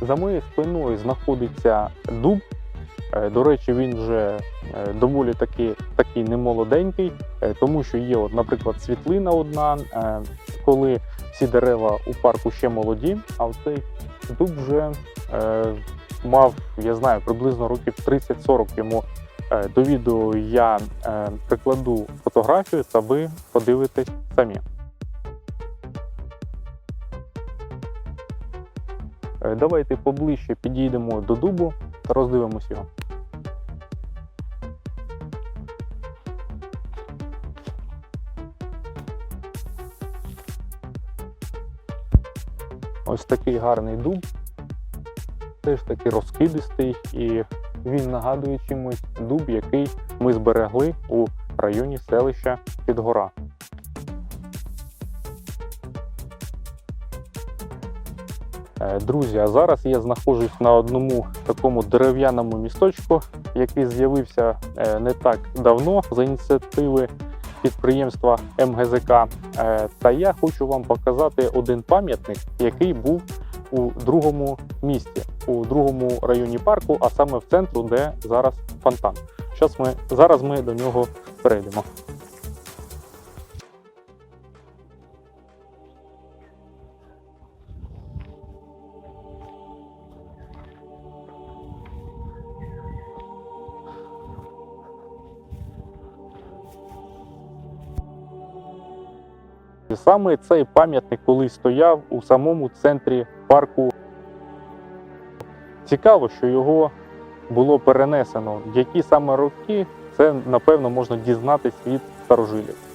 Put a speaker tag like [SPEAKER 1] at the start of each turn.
[SPEAKER 1] За моєю спиною знаходиться дуб. Е, До речі, він вже е, доволі таки такий немолоденький, е, тому що є, от, наприклад, світлина одна, коли всі дерева у парку ще молоді, а цей дуб вже мав, я знаю, приблизно років 30-40 йому. До відео я прикладу фотографію, та ви подивитесь самі. Давайте поближче підійдемо до дубу та роздивимось його. Ось такий гарний дуб, теж такий розкидистий, і він нагадує чимось дуб, який ми зберегли у районі селища Підгора. Друзі, а зараз я знаходжусь на одному такому дерев'яному місточку, який з'явився е, не так давно за ініціативи підприємства МГЗК. Е, Та я хочу вам показати один пам'ятник, який був у другому місті, у другому районі парку, а саме в центру, де зараз фонтан. Щас ми, зараз ми до нього перейдемо. Саме цей пам'ятник колись стояв у самому центрі парку. Цікаво, що його було перенесено. Які саме роки, це напевно можна дізнатись від старожилів.